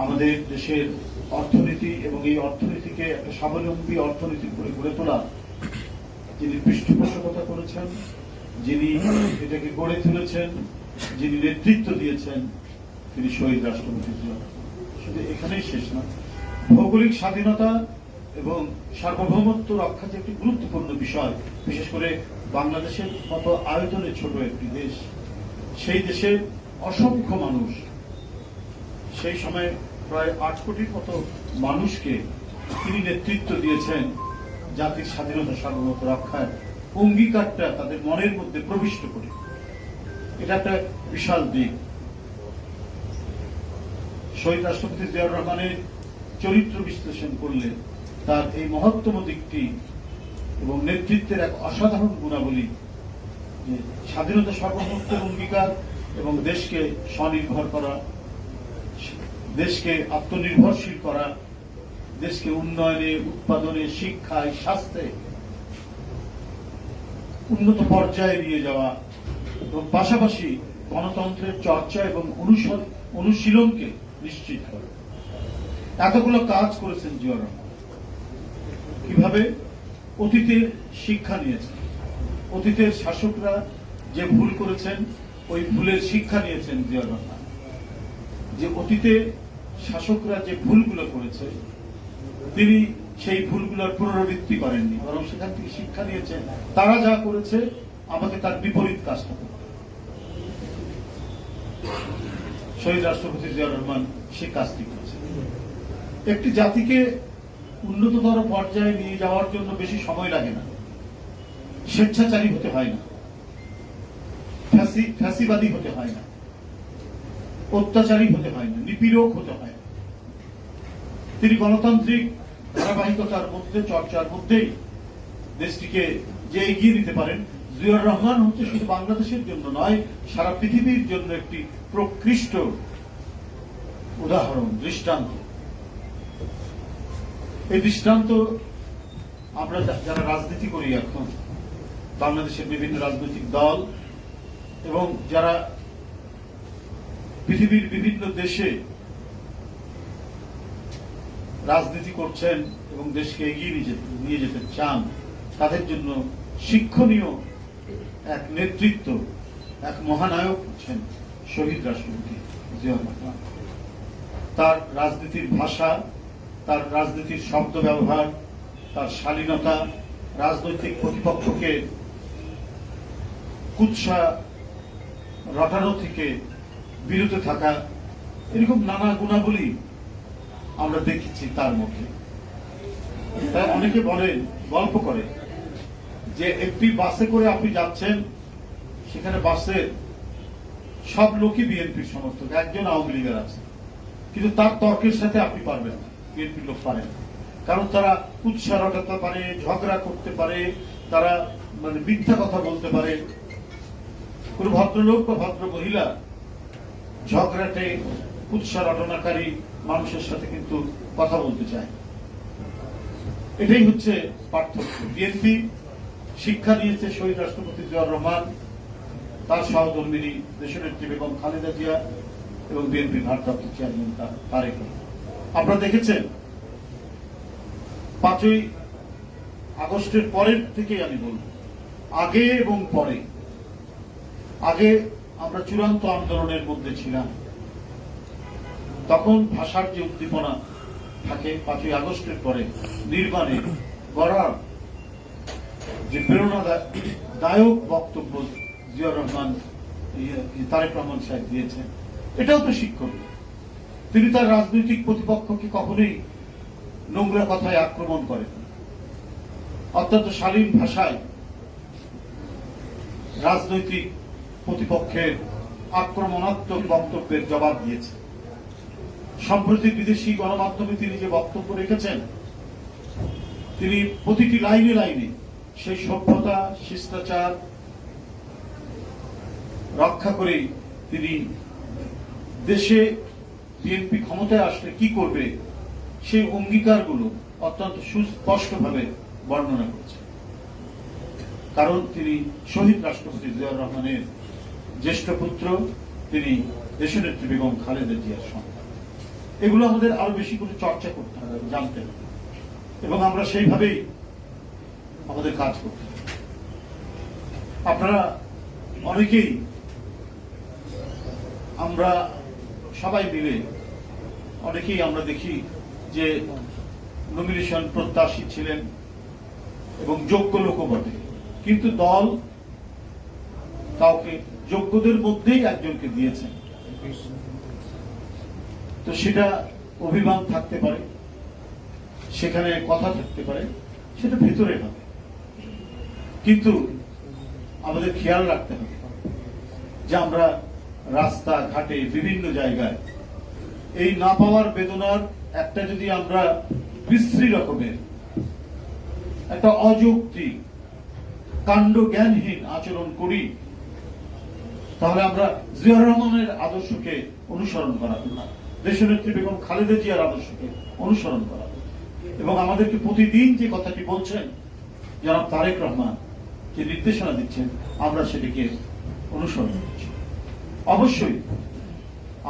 আমাদের দেশের অর্থনীতি এবং এই অর্থনীতিকে একটা স্বাবলম্বী অর্থনীতি করে গড়ে তোলা যিনি পৃষ্ঠপোষকতা করেছেন, যিনি এটাকে গড়ে তুলেছেন, যিনি নেতৃত্ব দিয়েছেন, তিনি শহীদ রাষ্ট্রপতি। শুধু এখানেই শেষ না, ভৌগোলিক স্বাধীনতা এবং সার্বভৌমত্ব রক্ষা যে একটি গুরুত্বপূর্ণ বিষয়, বিশেষ করে বাংলাদেশের মতো আয়তনে ছোট একটি দেশ, সেই দেশের অসংখ্য মানুষ সেই সময় প্রায় আট কোটির মতো মানুষকে তিনি নেতৃত্ব দিয়েছেন জাতির স্বাধীনতা, সার্বভৌমত্ব রক্ষার অঙ্গীকারটা তাদের মনের মধ্যে প্রবিষ্ট করে। এটা একটা বিশাল দিক। শহীদ রাষ্ট্রপতি জিয়াউর রহমানের চরিত্র বিশ্লেষণ করলে তার এই মহত্তম দিকটি এবং নেতৃত্বের এক অসাধারণ গুণাবলী যে স্বাধীনতা, সর্বভৌমত্বের অঙ্গীকার এবং দেশকে স্বনির্ভর করা দেশকে আত্মনির্ভরশীল করা, দেশকে উন্নয়নে, উৎপাদনে, শিক্ষায়, স্বাস্থ্যে উন্নত পর্যায়ে নিয়ে যাওয়া এবং পাশাপাশি গণতন্ত্রের চর্চা এবং অনুশীলনকে নিশ্চিত করা। এতগুলো কাজ করেছেন জিয়া রহমান। কীভাবে? অতীতের শিক্ষা নিয়েছেন। অতীতের শাসকরা যে ভুল করেছেন, ওই ভুলের শিক্ষা নিয়েছেন জিয়া রহমান। যে অতীতে শাসকরা যে ভুলগুলো করেছে, তিনি সেই ভুলগুলোর পুনরাবৃত্তি করেননি। বরং সেখান থেকে শিক্ষা নিয়েছেন তারা যা করেছে, আমাকে তার বিপরীত কাজটা করতে। শহীদ রাষ্ট্রপতি জিয়াউর রহমান সে কাজটি করেছেন একটি জাতিকে উন্নততর পর্যায়ে নিয়ে যাওয়ার জন্য বেশি সময় লাগে না। স্বেচ্ছাচারী হতে হয় না। ফ্যাসি- ফ্যাসিবাদী হতে হয় না। অত্যাচারী হতে হয় না নিপীড়ক হতে হয় তিনি গণতান্ত্রিক ধারাবাহিকতার মধ্যে, চর্চার মধ্যেই দেশটিকে যে এগিয়ে নিতে পারেন, জিয়াউর রহমান হচ্ছে শুধু বাংলাদেশের জন্য নয়, সারা পৃথিবীর জন্য একটি প্রকৃষ্ট উদাহরণ, দৃষ্টান্ত। এই দৃষ্টান্ত আমরা যারা রাজনীতি করি এখন, বাংলাদেশের বিভিন্ন রাজনৈতিক দল এবং যারা পৃথিবীর বিভিন্ন দেশে রাজনীতি করছেন এবং দেশকে এগিয়ে নিয়ে যেতে- চান, তাদের জন্য শিক্ষণীয় এক নেতৃত্ব, এক মহানায়ক হচ্ছেন শহীদ রাষ্ট্রপতি তার রাজনীতির ভাষা, তার রাজনীতির শব্দ ব্যবহার, তার শালীনতা, রাজনৈতিক প্রতিপক্ষকে কুৎসা রটানো থেকে বিরত থাকা এরকম নানা গুণাবলী আমরা দেখেছি তার মধ্যে। তাই অনেকে বলেন গল্প করে যে একটি বাসে করে আপনি যাচ্ছেন, সেখানে বাসের সব লোকই বিএনপির সমর্থক, একজন আওয়ামী লীগের আছে। কিন্তু তার তর্কের সাথে আপনি পারবেন না, বিএনপির লোক পারেন। কারণ তারা উৎসাহ রটাতে পারে, ঝগড়া করতে পারে, তারা মানে মিথ্যা কথা বলতে পারে। কোন ভদ্রলোক বা ভদ্র মহিলা ঝগড়াটে উৎসাহ রটনাকারী মানুষের সাথে কিন্তু কথা বলতে চায়। এটাই হচ্ছে পার্থক্য। বিএনপি শিক্ষা দিয়েছে শহীদ রাষ্ট্রপতি জিয়াউর রহমান, তার সহধর্মিনী দেশনেত্রী বেগম খালেদা জিয়া এবং বিএনপি ভারপ্রাপ্ত চেয়ারম্যান তারেক। আপনারা দেখেছেন, পাঁচই আগস্টের পরের থেকে আমি বলব, আগে এবং পরে। আগে আমরা চূড়ান্ত আন্দোলনের মধ্যে ছিলাম তখন ভাষার যে উদ্দীপনা থাকে, পাঁচই আগস্টের পরে নির্মাণে গড়ার যে প্রেরণাদায়ক বক্তব্য জিয়াউর রহমান, ইয়ে- তারেক রহমান সাহেব দিয়েছেন, এটাও তো শিক্ষক তিনি তার রাজনৈতিক প্রতিপক্ষকে কখনোই নোংরা কথায় আক্রমণ করেন। অত্যন্ত শালীন ভাষায় রাজনৈতিক প্রতিপক্ষের আক্রমণাত্মক বক্তব্যের জবাব দিয়েছে। সম্প্রতি বিদেশি গণমাধ্যমে তিনি যে বক্তব্য রেখেছেন, তিনি প্রতিটি লাইনে লাইনে সেই সভ্যতা, শিষ্টাচার রক্ষা করে তিনি দেশে বিএনপি ক্ষমতায় আসলে কি করবে, সেই অঙ্গীকারগুলো অত্যন্ত সুস্পষ্টভাবে বর্ণনা করেছে কারণ তিনি শহীদ রাষ্ট্রপতি জিয়াউর রহমানের জ্যেষ্ঠ পুত্র, তিনি দেশনেত্রী বেগম খালেদা জিয়ার সন্তান। এগুলো আমাদের আরও বেশি করে চর্চা করতে হবে জানতে হবে। এবং আমরা সেইভাবেই আমাদের কাজ করতে আপনারা অনেকেই আমরা সবাই মিলে অনেকেই আমরা দেখি যে নমিনেশন প্রত্যাশী ছিলেন এবং যোগ্য লোকও বটে কিন্তু দল কাউকে যোগ্যদের মধ্যেই একজনকে দিয়েছেন। তো সেটা অভিমান থাকতে পারে, সেখানে কথা থাকতে পারে, সেটা ভেতরে হবে। কিন্তু আমাদের খেয়াল রাখতে হবে যে আমরা রাস্তা ঘাটে বিভিন্ন জায়গায় এই না পাওয়ার বেদনার একটা যদি আমরা বিশ্রী রকমের, একটা অযৌক্তিক কাণ্ড জ্ঞানহীন আচরণ করি তাহলে আমরা জিয়াউর রহমানের আদর্শকে অনুসরণ করা না। দেশনেত্রী বেগম খালেদা জিয়ার আদর্শকে অনুসরণ করা এবং আমাদেরকে প্রতিদিন যে কথাটি বলছেন জনাব তারেক রহমান যে নির্দেশনা দিচ্ছেন আমরা সেটিকে অনুসরণ করছি। অবশ্যই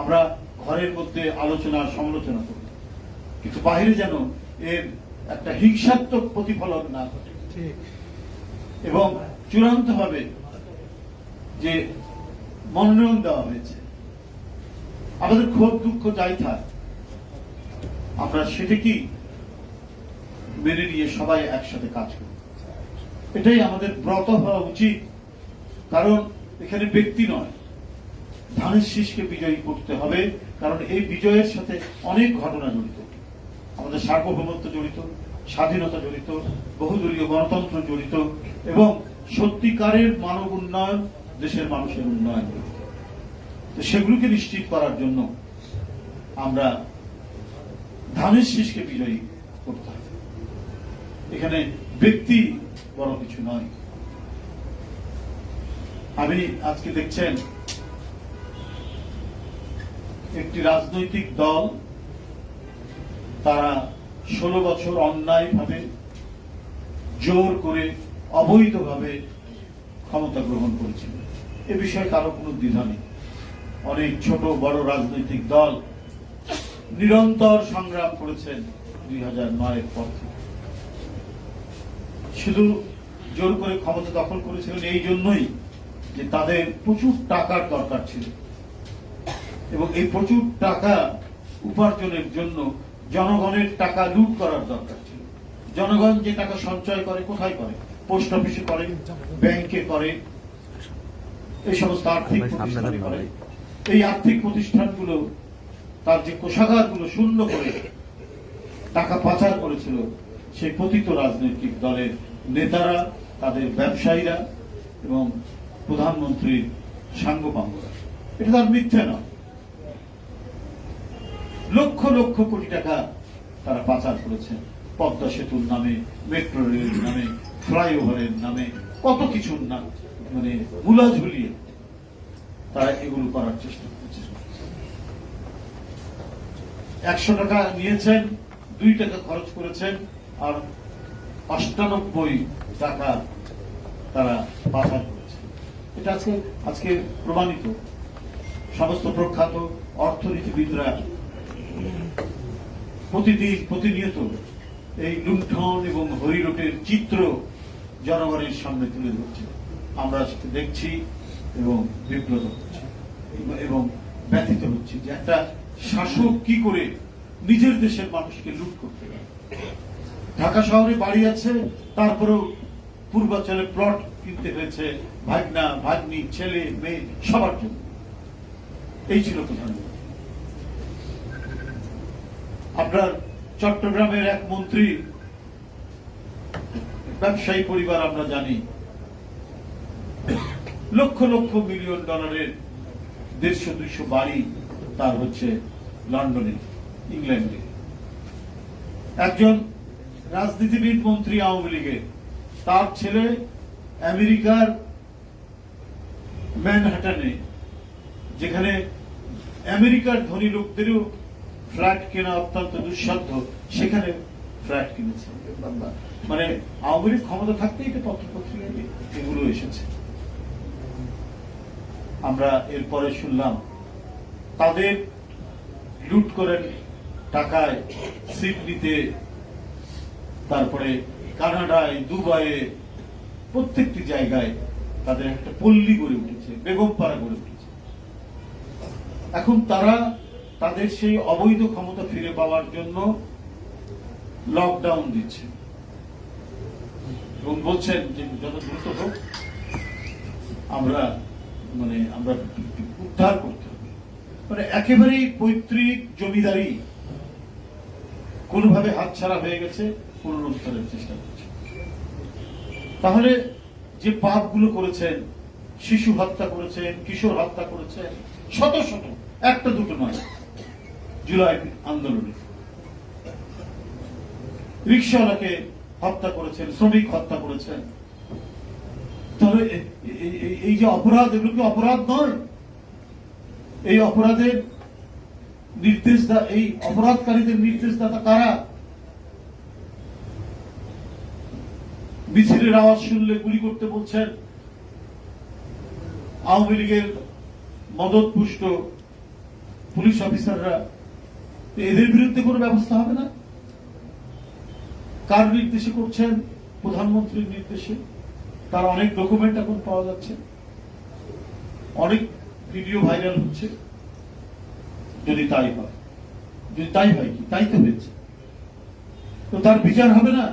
আমরা ঘরের মধ্যে আলোচনা সমালোচনা করি কিন্তু বাইরে যেন এর একটা হিংসাত্মক প্রতিফলন না ঘটে। এবং চূড়ান্ত ভাবে যে মনোনয়ন দেওয়া হয়েছে। আমাদের ক্ষোভ দুঃখ যাই থাক। আমরা সেটাকেই মেনে নিয়ে সবাই একসাথে কাজ করি। এটাই আমাদের ব্রত হওয়া উচিত। কারণ এখানে ব্যক্তি নয়। ধানের শীষকে বিজয়ী করতে হবে। কারণ এই বিজয়ের সাথে অনেক ঘটনা জড়িত। আমাদের সার্বভৌমত্ব জড়িত, স্বাধীনতা জড়িত, বহুদলীয় গণতন্ত্র জড়িত এবং সত্যিকারের মানব উন্নয়ন দেশের মানুষের উন্নয়ন। তো সেগুলোকে নিশ্চিত করার জন্য আমরা ধানের শীষকে বিজয়ী করতে হবে এখানে ব্যক্তি বড় কিছু নয়। আমি আজকে দেখছেন একটি রাজনৈতিক দল, তারা ষোলো বছর অন্যায় ভাবে জোর করে অবৈধভাবে ক্ষমতা গ্রহণ করেছিল। এ বিষয়ে কারও কোনো দ্বিধা নেই। অনেক ছোট বড় রাজনৈতিক দল নিরন্তর সংগ্রাম করেছেন দুই হাজার নয়ের পর থেকে। শুধু জোর করে ক্ষমতা দখল করেছিলেন এই জন্যই যে তাদের প্রচুর টাকার দরকার ছিল এবং এই প্রচুর টাকা উপার্জনের জন্য জনগণের টাকা লুট করার দরকার ছিল। জনগণ যে টাকা সঞ্চয় করে কোথায় করে? পোস্ট অফিসে করে ব্যাংকে করে এই সমস্ত আর্থিক প্রতিষ্ঠানে করে। এই আর্থিক প্রতিষ্ঠানগুলো, তার যে কোষাগারগুলো শূন্য করে টাকা পাচার করেছিল, সেই পতিত রাজনৈতিক দলের নেতারা, তাদের ব্যবসায়ীরা এবং প্রধানমন্ত্রীর সাঙ্গপাঙ্গরা। এটা তার মিথ্যে নয় লক্ষ লক্ষ কোটি টাকা তারা পাচার করেছেন পদ্মা সেতুর নামে, মেট্রো রেলের নামে, ফ্লাইওভারের নামে, কত কিছুর নাম মানে গুলা ঝুলিয়ে তারা এগুলো করার চেষ্টা করছে। একশো টাকা নিয়েছেন, দুই টাকা খরচ করেছেন, আর অষ্টানব্বই টাকা তারা পাচার করেছেন এটা আজকে আজকে প্রমাণিত। সমস্ত প্রখ্যাত অর্থনীতিবিদরা প্রতিদিন প্রতিনিয়ত এই লুণ্ঠন এবং হরিরোটের চিত্র জনগণের সামনে তুলে ধরছে। আমরা দেখছি। এবং বিব্রত হচ্ছি, এবং ব্যথিত হচ্ছে যে একটা শাসক কি করে নিজের দেশের মানুষকে লুট করতে পারে? ঢাকা শহরে বাড়ি আছে, তারপরেও পূর্বাঞ্চলে প্লট কিনতে হয়েছে, ভাগনা, ভাগ্নি, ছেলে, মেয়ে, সবার জন্য। এই ছিল প্রধানমন্ত্রী আপনার চট্টগ্রামের এক মন্ত্রী, ব্যবসায়ী পরিবার আমরা জানি লক্ষ লক্ষ মিলিয়ন ডলারের দেড়শো দুইশো বাড়ি তার হচ্ছে লন্ডনে, ইংল্যান্ডে। একজন রাজনীতিবিদ মন্ত্রী আওয়ামী লীগের। তার ছেলে আমেরিকার ম্যানহাটানে, যেখানে আমেরিকার ধনী লোকদেরও ফ্ল্যাট কেনা অত্যন্ত দুঃসাধ্য, সেখানে ফ্ল্যাট কিনেছে। মানে আওয়ামী লীগ ক্ষমতা থাকতেই তো পত্রপত্রিকায় এগুলো এসেছে। আমরা এরপরে শুনলাম, তাদের লুট করেন টাকায় সিডনিতে তারপরে কানাডায়, দুবাইয়ে, প্রত্যেকটি জায়গায় তাদের একটা পল্লী গড়ে উঠেছে বেগমপাড়া গড়ে উঠেছে। এখন তারা তাদের সেই অবৈধ ক্ষমতা ফিরে পাওয়ার জন্য লকডাউন দিচ্ছে। এবং বলছেন যে যত দ্রুত হোক, আমরা মানে আমরা উদ্ধার করতে হবে। মানে একেবারেই পৈতৃক জমিদারি কোনোভাবে হাতছাড়া হয়ে গেছে, পুনরুদ্ধারের চেষ্টা করছে। তাহলে যে পাপগুলো করেছেন, শিশু হত্যা করেছেন, কিশোর হত্যা করেছেন, শত শত, একটা দুটো নয়, জুলাই আন্দোলনে। রিক্সাওয়ালাকে হত্যা করেছেন, শ্রমিক হত্যা করেছেন তাহলে এই যে অপরাধ, এগুলো কি অপরাধ নয়? এই অপরাধের নির্দেশ এই অপরাধকারীদের নির্দেশদাতা কারা? মিছিলের আওয়াজ শুনলে গুলি করতে বলছেন আওয়ামী লীগের মদত পুষ্ট পুলিশ অফিসাররা। এদের বিরুদ্ধে কোনো ব্যবস্থা হবে না? কার নির্দেশে করছেন প্রধানমন্ত্রীর নির্দেশে? তার অনেক ডকুমেন্ট এখন পাওয়া যাচ্ছে। অনেক ভিডিও ভাইরাল হচ্ছে। যদি তাই হয়। যদি তাই হয় কি? তাই তো হয়েছে। তো তার বিচার হবে না?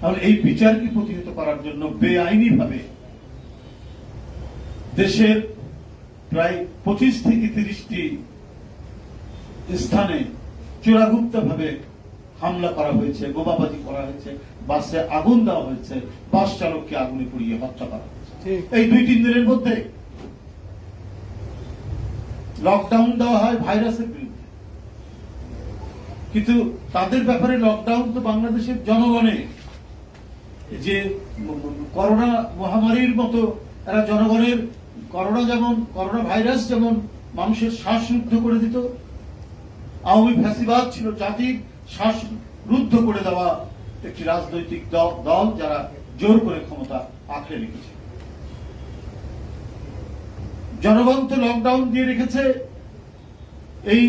তাহলে এই বিচারকে প্রতিহত করার জন্য বেআইনি ভাবে দেশের প্রায় পঁচিশ থেকে তিরিশটি স্থানে চোরাগুপ্ত ভাবে হামলা করা হয়েছে বোমাবাজি করা হয়েছে বাসে আগুন দেওয়া হয়েছে বাস চালককে আগুনে পুড়িয়ে হত্যা করা হয়েছে। এই দুই তিন দিনের মধ্যে লকডাউন দেওয়া হয় ভাইরাসের বিরুদ্ধে। কিন্তু তাদের ব্যাপারে লকডাউন তো বাংলাদেশের জনগণের। যে করোনা মহামারীর মতো এরা জনগণের করোনা যেমন করোনা ভাইরাস যেমন মানুষের শ্বাসরুদ্ধ করে দিত। আওয়ামী ফ্যাসিবাদ ছিল জাতির শ্বাস রুদ্ধ করে দেওয়া একটি রাজনৈতিক দল যারা জোর করে ক্ষমতা আঁকড়ে রেখেছে। জনগণ তো লকডাউন দিয়ে রেখেছে। এই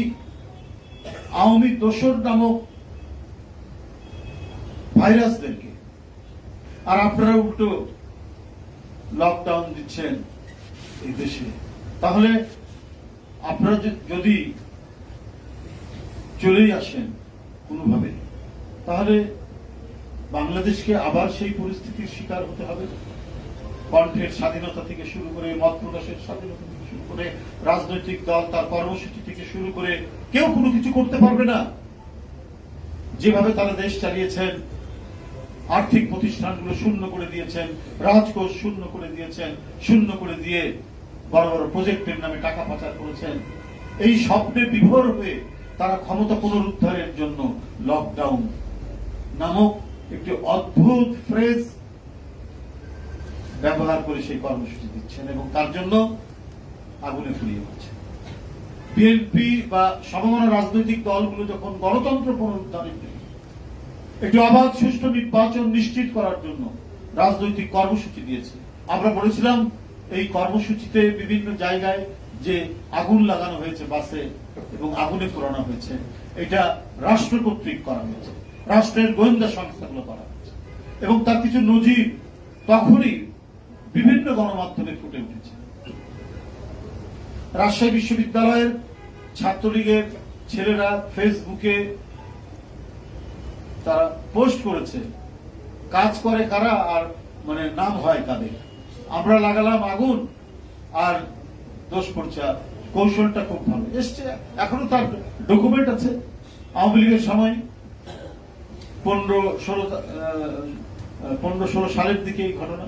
আওয়ামী দোসর নামক ভাইরাসদেরকে। আর আপনারা উল্টো লকডাউন দিচ্ছেন এই দেশে। তাহলে আপনারা যদি চলেই আসেন কোনোভাবে, তাহলে বাংলাদেশকে আবার সেই পরিস্থিতির শিকার হতে হবে। কণ্ঠের স্বাধীনতা থেকে শুরু করে, মত প্রকাশের স্বাধীনতা থেকে শুরু করে, রাজনৈতিক দল তার কর্মসূচি থেকে শুরু করে, কেউ কোনো কিছু করতে পারবে না। যেভাবে তারা দেশ চালিয়েছেন, আর্থিক প্রতিষ্ঠানগুলো শূন্য করে দিয়েছেন, রাজকোষ শূন্য করে দিয়েছেন, শূন্য করে দিয়ে বড় বড় প্রজেক্টের নামে টাকা পাচার করেছেন। এই স্বপ্নে বিভোর হয়ে তারা ক্ষমতা পুনরুদ্ধারের জন্য লকডাউন নামক একটি অদ্ভুত ফ্রেজ ব্যবহার করে সেই কর্মসূচি দিচ্ছেন এবং তার জন্য আগুনে ফুরিয়ে পড়ছে বিএনপি বা সমমনা রাজনৈতিক দলগুলো যখন গণতন্ত্র পুনরুদ্ধারের জন্য একটি অবাধ সুষ্ঠু নির্বাচন নিশ্চিত করার জন্য রাজনৈতিক কর্মসূচি দিয়েছে, আমরা বলেছিলাম এই কর্মসূচিতে বিভিন্ন জায়গায় যে আগুন লাগানো হয়েছে বাসে এবং আগুনে পোড়ানো হয়েছে। এটা রাষ্ট্র কর্তৃক করা হয়েছে। রাষ্ট্রের গোয়েন্দা সংস্থাগুলো করা হয়েছে। এবং তার কিছু নজির তখনই বিভিন্ন গণমাধ্যমে ফুটে উঠেছে। রাজশাহী বিশ্ববিদ্যালয়ের ছাত্রলীগের ছেলেরা ফেসবুকে তারা পোস্ট করেছে, কাজ করে কারা আর মানে নাম হয় তাদের আমরা লাগালাম আগুন আর দোষ করছে আর কৌশলটা খুব ভালো। এসছে এখনও তার ডকুমেন্ট আছে। আওয়ামী লীগের সময় পনেরো ষোলো পনেরো ষোলো সালের দিকে এই ঘটনা।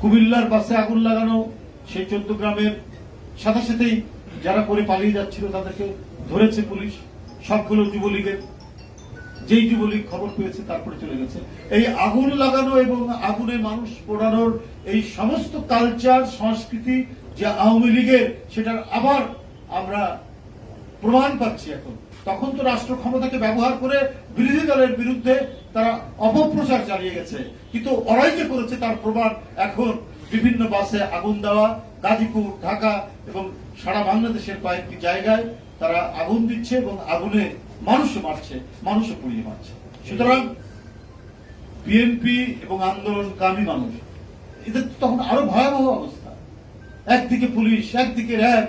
কুমিল্লার বাসে আগুন লাগানো সেই চোদ্দ গ্রামের সাথে সাথেই যারা করে পালিয়ে যাচ্ছিল তাদেরকে ধরেছে পুলিশ। সবগুলো যুবলীগের। যেই যুবলীগ খবর পেয়েছে তারপরে চলে গেছে। এই আগুন লাগানো এবং আগুনে মানুষ পোড়ানোর এই সমস্ত কালচার সংস্কৃতি যে আওয়ামী লীগের সেটার আবার আমরা প্রমাণ পাচ্ছি এখন। তখন তো রাষ্ট্র ক্ষমতাকে ব্যবহার করে বিরোধী দলের বিরুদ্ধে তারা অপপ্রচার চালিয়ে গেছে। কিন্তু ওরাই যে করেছে তার প্রমাণ এখন বিভিন্ন বাসে আগুন দেওয়া, গাজীপুর, ঢাকা এবং সারা বাংলাদেশের কয়েকটি জায়গায় তারা আগুন দিচ্ছে এবং আগুনে মানুষ মারছে, মানুষ পুড়িয়ে মারছে। সুতরাং বিএনপি এবং আন্দোলনকামী মানুষ, এদের তখন আরও ভয়াবহ অবস্থা। একদিকে পুলিশ, একদিকে র্যাব,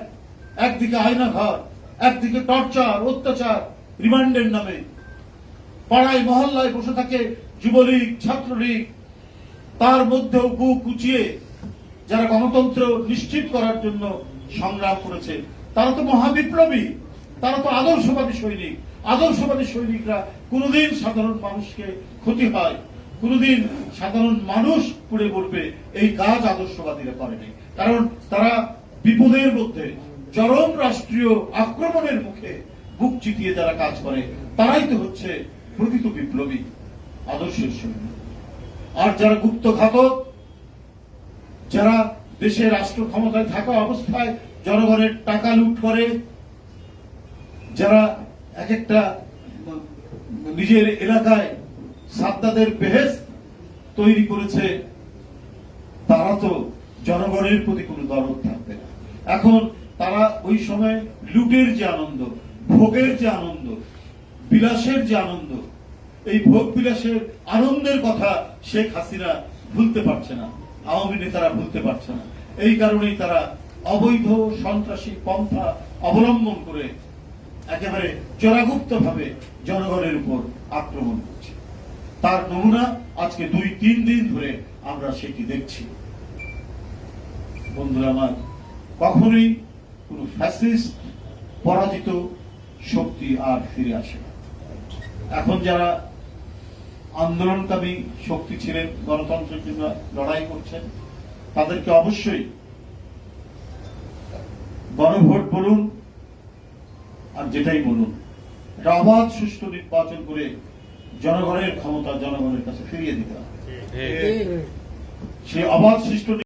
একদিকে আয়না ঘর একদিকে টর্চার, অত্যাচার, রিমান্ডের নামে। পাড়ায়, মহল্লায় বসে থাকে যুবলীগ, ছাত্রলীগ। তার মধ্যেও বুক উঁচিয়ে যারা গণতন্ত্র নিশ্চিত করার জন্য সংগ্রাম করেছে, তারা তো মহাবিপ্লবী, তারা তো আদর্শবাদী সৈনিক। আদর্শবাদী সৈনিকরা কোনোদিন সাধারণ মানুষকে ক্ষতি হয়, কোনোদিন সাধারণ মানুষ পুড়ে পড়বে এই কাজ আদর্শবাদীরা করেনি। কারণ তারা বিপদের মধ্যে, চরম রাষ্ট্রীয় আক্রমণের মুখে বুক চিতিয়ে যারা কাজ করে, তারাই তো হচ্ছে প্রকৃত বিপ্লবী আদর্শের সৈনিক আর যারা গুপ্ত ঘাতক, যারা দেশে রাষ্ট্র ক্ষমতায় থাকা অবস্থায় জনগণের টাকা লুট করে, যারা এক একটা নিজের এলাকায় সাদ্দাদের বেহেস তৈরি করেছে, তারা তো জনগণের প্রতি কোনো দরদ থাকবে না। এখন তারা ওই সময় লুটের যে আনন্দ, ভোগের যে আনন্দ, বিলাসের যে আনন্দ, এই ভোগ বিলাসের আনন্দের কথা শেখ হাসিনা ভুলতে পারছে না, আওয়ামী নেতারা ভুলতে পারছে না। এই কারণেই তারা অবৈধ, সন্ত্রাসী পন্থা অবলম্বন করে একেবারে চোরাগুপ্ত ভাবে জনগণের উপর আক্রমণ করছে। তার নমুনা আজকে দুই, তিন দিন ধরে আমরা সেটি দেখছি। বন্ধুরা আমার কখনোই কোন ফ্যাসিস্ট পরাজিত শক্তি আর ফিরে আসে না। এখন যারা আন্দোলনকামী শক্তি ছিলেন গণতন্ত্রের জন্য লড়াই করছেন তাদেরকে অবশ্যই গণভোট বলুন আর যেটাই বলুন এটা অবাধ সুষ্ঠু নির্বাচন করে জনগণের ক্ষমতা জনগণের কাছে ফিরিয়ে দিতে হবে। সে অবাধ সুষ্ঠু